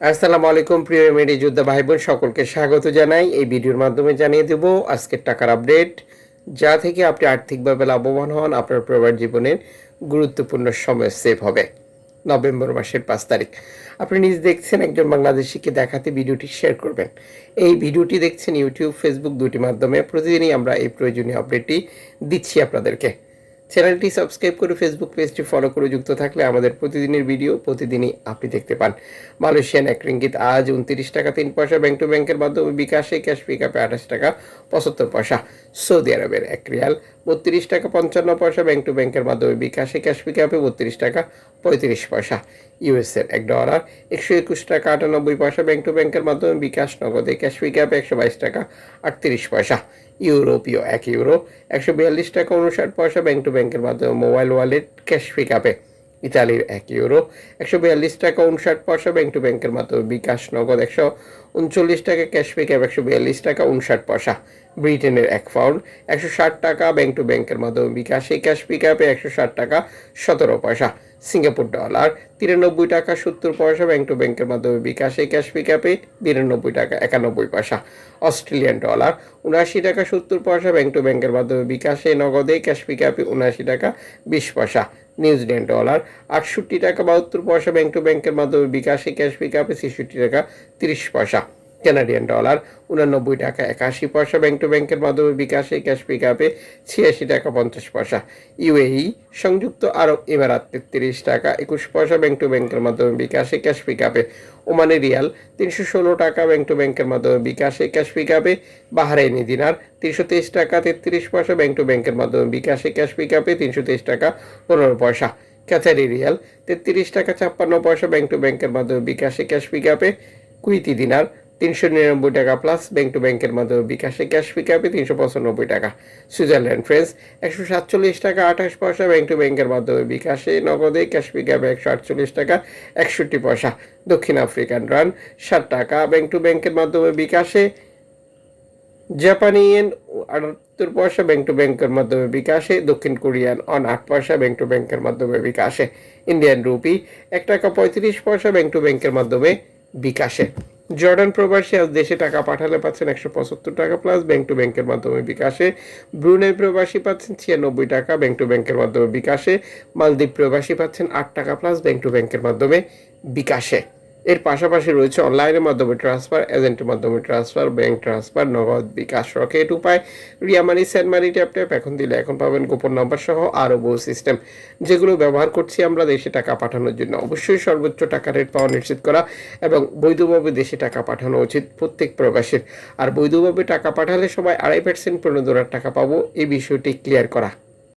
আসসালামু আলাইকুম, প্রিয় মেডি যোদ্ধা ভাই বোন সকলকে স্বাগত জানাই। এই ভিডিওর মাধ্যমে জানিয়ে দেব আজকের টাকার আপডেট। যা থেকে আপনি আর্থিকভাবে লাভবান হন, আপনার পরিবার জীবনের গুরুত্বপূর্ণ সময় সেভ হবে। নভেম্বর মাসের পাঁচ তারিখ। আপনি নিজ দেখছেন একজন বাংলাদেশিকে দেখাতে ভিডিওটি শেয়ার করবেন। এই ভিডিওটি দেখছেন ইউটিউব, ফেসবুক দুটি মাধ্যমে। প্রতিদিনই আমরা এই প্রয়োজনীয় আপডেটটি দিচ্ছি আপনাদেরকে। চ্যানেলটি সাবস্ক্রাইব করে ফেসবুক পেজটি ফলো করে যুক্ত থাকলে আমাদের প্রতিদিনের ভিডিও প্রতিদিনই আপনি দেখতে পান। মালয়েশিয়ান এক রিঙ্গিত আজ উনত্রিশ টাকা, তিন পয়সা ব্যাংক টু ব্যাংকের মাধ্যমে বিকাশে ক্যাশ পিক আপে আঠাশ টাকা, পঁচাত্তর পয়সা। সৌদি আরবের এক রিয়াল বত্রিশ টাকা পঞ্চান্ন পয়সা ব্যাংক টু ব্যাংকের মাধ্যমে বিকাশে ক্যাশ পিকআপে বত্রিশ টাকা পঁয়ত্রিশ পয়সা। ইউএসএর এক ডলার একশো একুশ টাকা আটানব্বই পয়সা ব্যাংক টু ব্যাংকের মাধ্যমে বিকাশ নগদে ক্যাশ পিকআপে একশো বাইশ টাকা আটত্রিশ পয়সা। ইউরোপীয় এক ইউরো, একশো বিয়াল্লিশ টাকা উনষাট পয়সা ব্যাংক টু ব্যাংকের মাধ্যমে মোবাইল ওয়ালেট ক্যাশ পিকআপে ইতালির এক ইউরো, একশো বিয়াল্লিশ টাকা উনষাট পয়সা ব্যাংক টু ব্যাংকের মাধ্যমে বিকাশ নগদ, একশো উনচল্লিশ টাকা ক্যাশ পিকআপ একশো বিয়াল্লিশ টাকা উনষাট পয়সা। ব্রিটেনের এক পাউন্ড, একশো ষাট টাকা ব্যাংক টু ব্যাংকের মাধ্যমে বিকাশে ক্যাশ পিকআপে একশো ষাট টাকা সতেরো পয়সা। সিঙ্গাপুর ডলার, তিরানব্বই টাকা সত্তর পয়সা ব্যাংক টু ব্যাংকের মাধ্যমে বিকাশে ক্যাশ পিকআপে বিরানব্বই টাকা, একানব্বই পয়সা। অস্ট্রেলিয়ান ডলার, উনআশি টাকা সত্তর পয়সা ব্যাংক টু ব্যাংকের মাধ্যমে বিকাশে নগদে ক্যাশ পিকআপে উনআশি টাকা বিশ পয়সা। নিউজিল্যান্ড ডলার, আটষট্টি টাকা বাহাত্তর পয়সা ব্যাংক টু ব্যাংকের মাধ্যমে বিকাশে ক্যাশ পিকআপে ছেষট্টি টাকা তিরিশ পয়সা। কানাডিয়ান ডলার উনানব্বই টাকা একাশি পয়সা ব্যাংক টু ব্যাংকের মাধ্যমে বিকাশে ক্যাশ পিক আপে ছিয়াশি টাকা পঞ্চাশ পয়সা। ইউএই সংযুক্ত আরব ইমারাত তেত্রিশ টাকা একুশ পয়সা ব্যাংক টু ব্যাংকের মাধ্যমে বিকাশে ক্যাশ পিক আপে ওমানে রিয়াল, তিনশো ষোলো টাকা ব্যাংক টু ব্যাংকের মাধ্যমে বিকাশে ক্যাশ পিক আপে বাহারাইনি দিনার, তিনশো তেইশ টাকা, তেত্রিশ পয়সা ব্যাংক টু ব্যাংকের মাধ্যমে বিকাশে ক্যাশ পিক আপে তিনশো তেইশ টাকা, পনেরো পয়সা। ক্যাথারি রিয়াল, তেত্রিশ টাকা, ছাপ্পান্ন পয়সা ব্যাংক টু ব্যাংকের মাধ্যমে বিকাশে ক্যাশ পিক আপে কুইতি দিনার তিনশো নিরানব্বই টাকা প্লাস ব্যাংক টু ব্যাংকের মাধ্যমে বিকাশে ক্যাশ পিকআপে তিনশো পঁচানব্বই টাকা। সুইজারল্যান্ড ফ্রেন্স একশো সাতচল্লিশ টাকা আঠাশ পয়সা ব্যাংক টু ব্যাংকের মাধ্যমে বিকাশে নগদে ক্যাশ পিকআপে একশো আটচল্লিশ টাকা, একষট্টি পয়সা। দক্ষিণ আফ্রিকান রান ষাট টাকা ব্যাংক টু ব্যাংকের মাধ্যমে বিকাশে জাপানি ইয়েন আটাত্তর পয়সা ব্যাংক টু ব্যাংকের মাধ্যমে বিকাশে দক্ষিণ কোরিয়ান অন আট পয়সা ব্যাংক টু ব্যাংকের মাধ্যমে বিকাশে। ইন্ডিয়ান রুপি এক টাকা পঁয়ত্রিশ পয়সা ব্যাংক টু ব্যাংকের মাধ্যমে বিকাশে। জর্ডান প্রবাসী আজ দেশে টাকা পাঠালে পাচ্ছেন একশো পঁচাত্তর টাকা প্লাস ব্যাংক টু ব্যাংকের মাধ্যমে বিকাশে। ব্রুনাই প্রবাসী পাচ্ছেন ছিয়ানব্বই টাকা ব্যাংক টু ব্যাংকের মাধ্যমে বিকাশে। মালদ্বীপ প্রবাসী পাচ্ছেন আট টাকা প্লাস ব্যাংক টু ব্যাংকের মাধ্যমে বিকাশে। এর পাশাপাশি রয়েছে অনলাইনের মাধ্যমে ট্রান্সফার, এজেন্টের মাধ্যমে transfer, bank transfer, Nagad bKash Rocket Upay, Ria money send money, tap tap, এখন দিলে এখন পাবেন গোপন নম্বর সহ আরও বহু সিস্টেম, যেগুলো ব্যবহার করছি আমরা দেশে টাকা পাঠানোর জন্য। অবশ্যই সর্বোচ্চ টাকা রেট পাওয়া নিশ্চিত করা এবং বৈধভাবে দেশে টাকা পাঠানো উচিত প্রত্যেক প্রবাসীর। আর বৈধভাবে টাকা পাঠালে সবাই আড়াই পার্সেন্ট প্রণোদনার টাকা পাবো, এই বিষয়টি ক্লিয়ার করা।